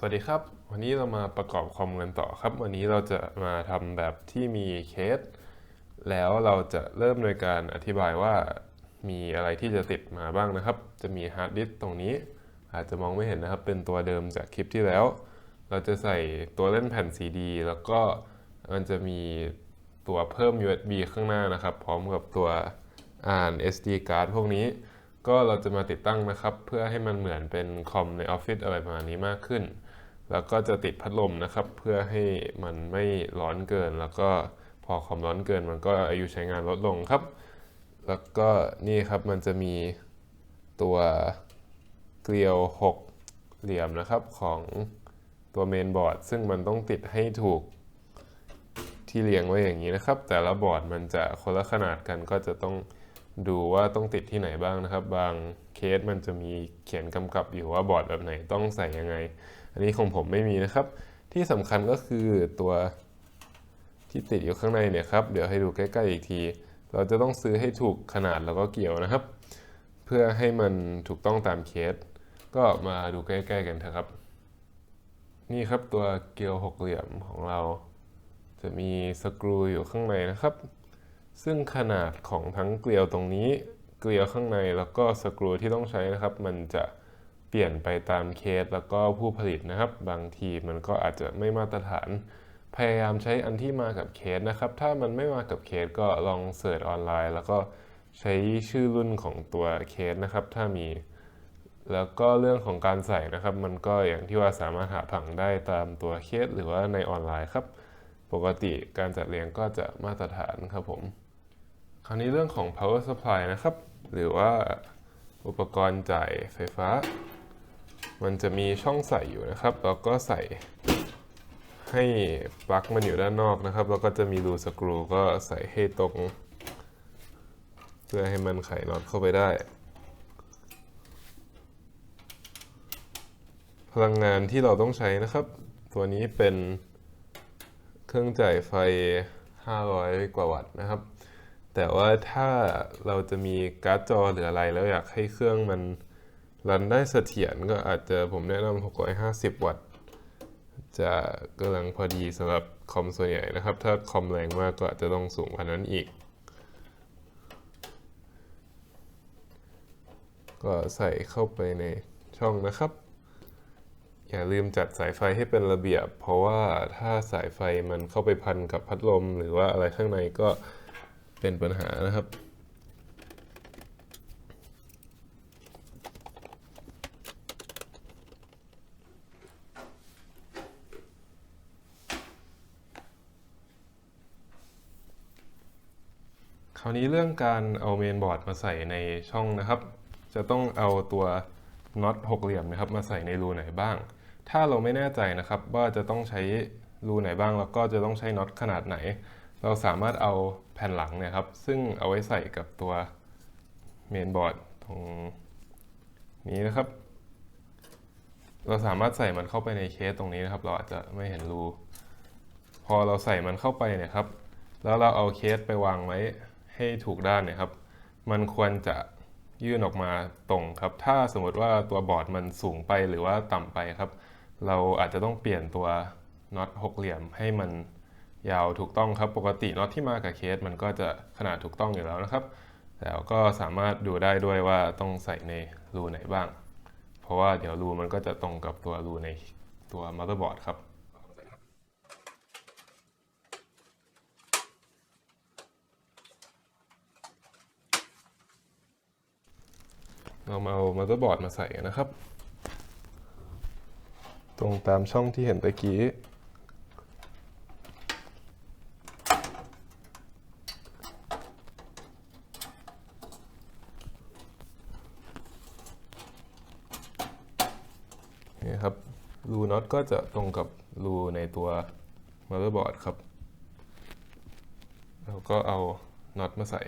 สวัสดีครับ วันนี้เรามาประกอบคอมกันต่อครับ วันนี้เราจะมาทำแบบที่มีเคส แล้วเราจะเริ่มโดยการอธิบายว่ามีอะไรที่จะติดมาบ้างนะครับ จะมีฮาร์ดดิสก์ตรงนี้ อาจจะมองไม่เห็นนะครับ เป็นตัวเดิมจากคลิปที่แล้ว เราจะใส่ตัวเล่นแผ่นซีดีแล้วก็มันจะมีตัวเพิ่ม USB ข้างหน้านะครับ พร้อมกับตัวอ่าน SD card พวกนี้ ก็เราจะมาติดตั้งนะครับ เพื่อให้มันเหมือนเป็นคอมในออฟฟิศอะไรประมาณนี้มากขึ้น แล้วก็จะติดพัดลมนะครับ เพื่อให้มันไม่ร้อนเกิน แล้วก็พอคอมร้อนเกิน มันก็อายุใช้งานลดลงครับ แล้วก็นี่ครับมันจะมีตัวเกลียว 6 เหลี่ยมนะครับของตัวเมนบอร์ดซึ่งมันต้องติดให้ถูกที่เรียงไว้อย่างนี้นะครับ แต่ละบอร์ดมันจะคนละขนาดกันก็จะต้องดูว่าต้องติดที่ไหนบ้างนะครับ บางเคสมันจะมีเขียนกำกับอยู่ว่าบอร์ดแบบไหนต้องใส่ยังไง อันนี้ของผมไม่มีนะครับ ที่สำคัญก็คือตัวที่ติดอยู่ข้างในเนี่ยครับ เดี๋ยวให้ดูใกล้ๆอีกที เราจะต้องซื้อให้ถูกขนาดแล้วก็เกี่ยวนะครับ เพื่อให้มันถูกต้องตามเคส ก็มาดูใกล้ๆกันเถอะครับ นี่ครับตัวเกลียวหกเหลี่ยมของเรา จะมีสกรูอยู่ข้างในนะครับ ซึ่งขนาดของทั้งเกลียวตรงนี้ เกลียวข้างในแล้วก็สกรูที่ต้องใช้นะครับ มันจะ เปลี่ยนไปตามเคสแล้วก็ผู้ผลิตนะครับ บางทีมันก็อาจจะไม่มาตรฐาน พยายามใช้อันที่มากับเคสนะครับ ถ้ามันไม่มากับเคสก็ลองเสิร์ชออนไลน์ แล้วก็ใช้ชื่อรุ่นของตัวเคสนะครับ ถ้ามี แล้วก็เรื่องของการใส่นะครับ มันก็อย่างที่ว่าสามารถหาผังได้ตามตัวเคสหรือว่าในออนไลน์ครับ ปกติการจัดเรียงก็จะมาตรฐานครับผม คราวนี้เรื่องของ power supply นะครับ หรือว่าอุปกรณ์จ่ายไฟฟ้า มันจะมีช่องใส่อยู่นะครับแล้วก็ใส่ให้ปลั๊กมันอยู่ด้านนอกนะครับ แล้วก็จะมีรูสกรูก็ใส่ให้ตรง เพื่อให้มันไขน็อตเข้าไปได้ พลังงานที่เราต้องใช้นะครับ ตัวนี้เป็นเครื่องจ่ายไฟ 500 กว่าวัตต์นะครับ แต่ว่าถ้าเราจะมีการ์ดจอหรืออะไรแล้วอยากให้เครื่องมัน รันได้เสถียรก็อาจจะผมแนะนำ650 วัตต์ จะกำลังพอดีสำหรับคอมส่วนใหญ่นะครับ ถ้าคอมแรงมากก็อาจจะต้องสูงกว่านั้นอีก ก็ใส่เข้าไปในช่องนะครับ อย่าลืมจัดสายไฟให้เป็นระเบียบ เพราะว่าถ้าสายไฟมันเข้าไปพันกับพัดลม หรือว่าอะไรข้างในก็เป็นปัญหานะครับ คราวนี้เรื่องการเอาเมนบอร์ดมาใส่ในช่องนะครับ จะต้องเอาตัวน็อตหกเหลี่ยมนะครับมาใส่ในรูไหนบ้าง ถ้าเราไม่แน่ใจนะครับว่าจะต้องใช้รูไหนบ้าง แล้วก็จะต้องใช้น็อตขนาดไหน เราสามารถเอาแผ่นหลังเนี่ยครับ ซึ่งเอาไว้ใส่กับตัวเมนบอร์ดตรงนี้นะครับ เราสามารถใส่มันเข้าไปในเคสตรงนี้นะครับ เราอาจจะไม่เห็นรู พอเราใส่มันเข้าไปเนี่ยครับ แล้วเราเอาเคสไปวางไว้ ให้ถูกด้านเนี่ยครับ มันควรจะยื่นออกมาตรงครับ ถ้าสมมติว่าตัวบอร์ดมันสูงไปหรือว่าต่ำไปครับ เราอาจจะต้องเปลี่ยนตัวน็อตหกเหลี่ยมให้มันยาวถูกต้องครับ ปกติน็อตที่มากับเคสมันก็จะขนาดถูกต้องอยู่แล้วนะครับแล้วก็สามารถดูได้ด้วยว่าต้องใส่ในรูไหนบ้าง เพราะว่าเดี๋ยวรูมันก็จะตรงกับตัวรูในตัวมัลเตอร์บอร์ดครับ เรามาเอามัลเตอร์บอร์ดมาใส่กันนะครับ ตรงตามช่องที่เห็นตะกี้นี่ครับรูน็อตก็จะตรงกับรูในตัวมัลเตอร์บอร์ดครับ แล้วก็เอาน็อตมาใส่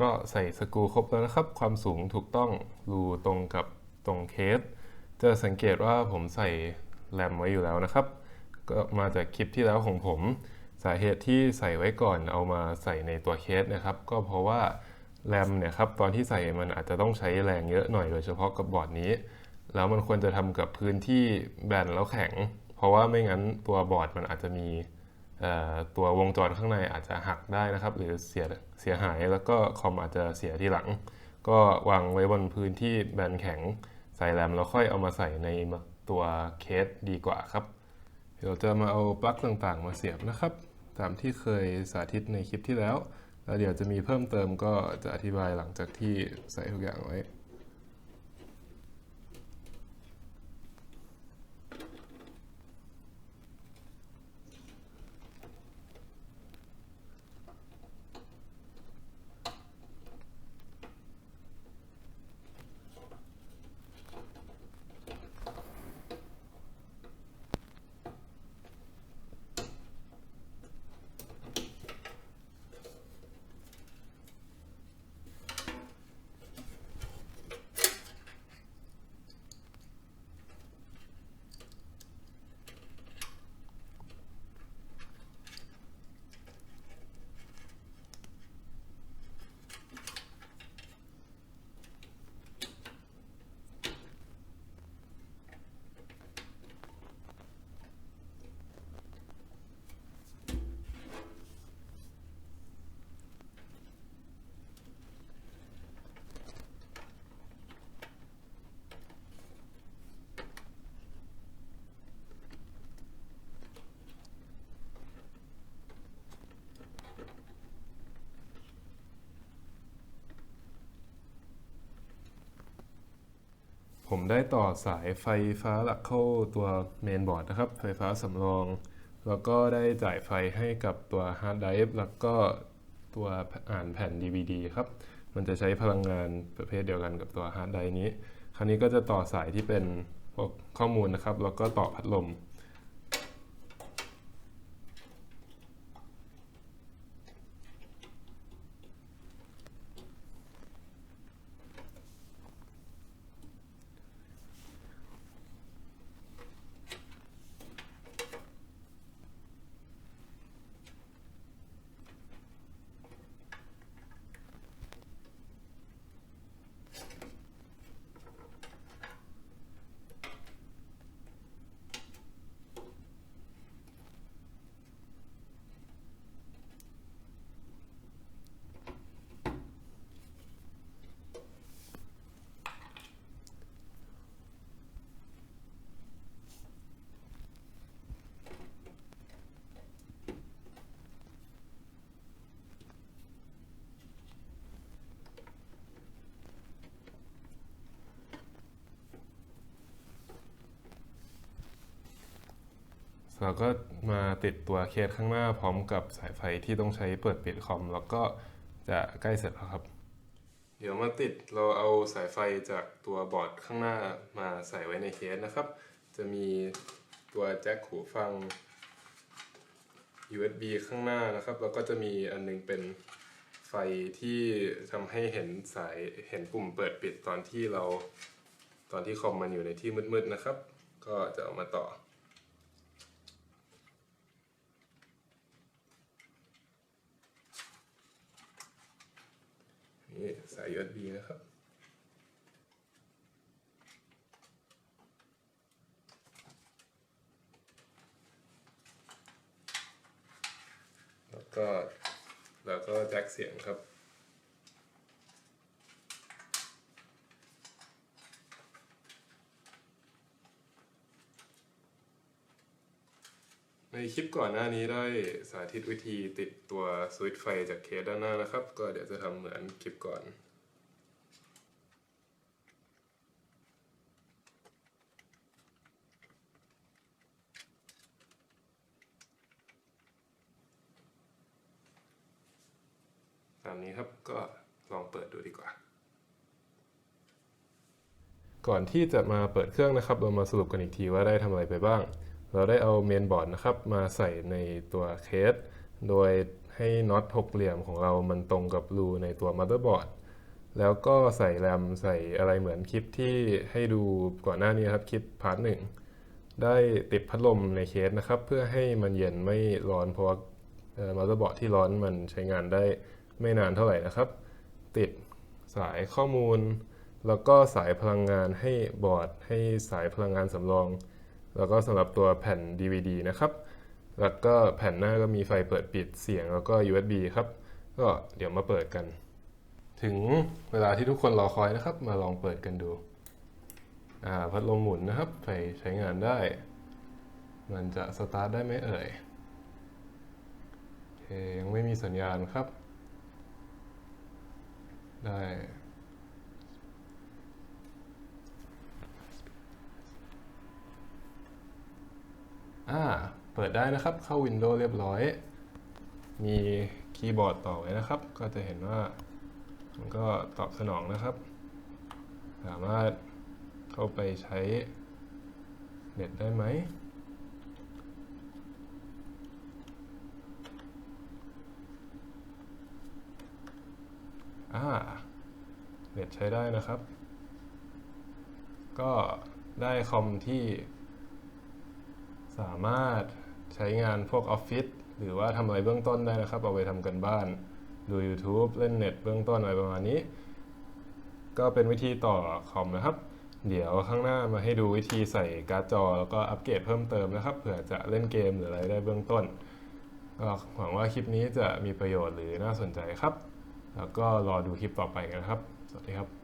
ก็ใส่สกูครบแล้วนะครับ ความสูงถูกต้องรูตรงกับตรงเคส จะสังเกตว่าผมใส่แรมไว้อยู่แล้วนะครับ ก็มาจากคลิปที่แล้วของผม สาเหตุที่ใส่ไว้ก่อนเอามาใส่ในตัวเคสนะครับ ก็เพราะว่าแรมเนี่ยครับตอนที่ใส่มันอาจจะต้องใช้แรงเยอะหน่อยโดยเฉพาะกับบอร์ดนี้ แล้วมันควรจะทำกับพื้นที่แบนแล้วแข็ง เพราะว่าไม่งั้นตัวบอร์ดมันอาจจะมี ตัววงจรข้างในอาจจะหักได้นะครับ หรือเสียเสียหายแล้วก็คอมอาจจะเสียทีหลัง ก็วางไว้บนพื้นที่แบนแข็งใส่แรมแล้วค่อยเอามาใส่ในตัวเคสดีกว่าครับ เดี๋ยวจะมาเอาปลั๊กต่างๆ มาเสียบนะครับ ตามที่เคยสาธิตในคลิปที่แล้ว แล้วเดี๋ยวจะมีเพิ่มเติมก็จะอธิบายหลังจากที่ใส่ทุกอย่างไว้ ผมได้ต่อสายไฟฟ้าหลักเข้าตัวเมนบอร์ดนะครับ ไฟฟ้าสำรอง แล้วก็ได้จ่ายไฟให้กับตัวฮาร์ดไดรฟ์แล้วก็ตัวอ่านแผ่น DVD ครับ มันจะใช้พลังงานประเภทเดียวกันกับตัวฮาร์ดไดรฟ์นี้ คราวนี้ก็จะต่อสายที่เป็นพวกข้อมูลนะครับ แล้วก็ต่อพัดลม เราก็มาติดตัวเคสข้างหน้าพร้อมกับสายไฟที่ต้องใช้เปิดปิดคอม แล้วก็จะใกล้เสร็จแล้วครับ เดี๋ยวมาติดเราเอาสายไฟจากตัวบอร์ดข้างหน้ามาใส่ไว้ในเคสนะครับ จะมีตัวแจ็คหูฟัง USB ข้างหน้านะครับ แล้วก็จะมีอันหนึงเป็นไฟที่ทำให้เห็นสายเห็นปุ่มเปิดปิดตอนที่เราตอนที่คอมมันอยู่ในที่มืดๆนะครับ ก็จะเอามาต่อ นี่สาย USB นะครับแล้วก็แล้วก็แจ็คเสียงครับ ในคลิปก่อนหน้านี้ได้สาธิตวิธีติดตัวสวิตช์ไฟจากเคสด้านหน้านะครับ ก็เดี๋ยวจะทำเหมือนคลิปก่อน ตามนี้ครับก็ลองเปิดดูดีกว่า ก่อนที่จะมาเปิดเครื่องนะครับ เรามาสรุปกันอีกทีว่าได้ทำอะไรไปบ้าง เราได้เอาเมนบอร์ดนะครับมาใส่ในตัวเคส โดยให้น็อตหกเหลี่ยมของเรามันตรงกับรูในตัวมั t เ e อร์บอร์ดแล้วก็ใส่แรมใส่อะไรเหมือนคลิปที่ให้ดูก่อนหน้านี้ครับคลิปพาร์ทหนึ่งได้ติดพัดลมในเคสนะครับ เพื่อให้มันเย็นไม่ร้อนเพราะว่ามั t เ e อร์บอร์ดที่ร้อนมันใช้งานได้ไม่นานเท่าไหร่นะครับ ติดสายข้อมูล แล้วก็สายพลังงานให้บอร์ด ให้สายพลังงานสำรอง แล้วก็สำหรับตัวแผ่น DVD นะครับ แล้วก็แผ่นหน้าก็มีไฟเปิดปิดเสียงแล้วก็ USB ครับ ก็เดี๋ยวมาเปิดกัน ถึงเวลาที่ทุกคนรอคอยนะครับ มาลองเปิดกันดูอ่าพัดลมหมุนนะครับไฟใช้งานได้ มันจะสตาร์ทได้ไหมเอ่ยโอเคยังไม่มีสัญญาณครับ ได้ อ่า เปิดได้นะครับ เข้า Windows เรียบร้อย มีคีย์บอร์ดต่อไว้นะครับ ก็จะเห็นว่า มันก็ตอบสนองนะครับ สามารถเข้าไปใช้เน็ตได้ไหมอ่าเน็ตใช้ได้นะครับ ก็ได้คอมที่ สามารถใช้งานพวกออฟฟิศหรือว่าทำอะไรเบื้องต้นได้นะครับ เอาไปทำกันบ้าน ดู YouTube เล่นเน็ตเบื้องต้นอะไรประมาณนี้ ก็เป็นวิธีต่อคอมนะครับ เดี๋ยวข้างหน้ามาให้ดูวิธีใส่การ์ดจอ แล้วก็อัปเกรดเพิ่มเติมนะครับ เผื่อจะเล่นเกมหรืออะไรได้เบื้องต้นก็หวังว่าคลิปนี้จะมีประโยชน์หรือน่าสนใจครับ แล้วก็รอดูคลิปต่อไปกันครับ สวัสดีครับ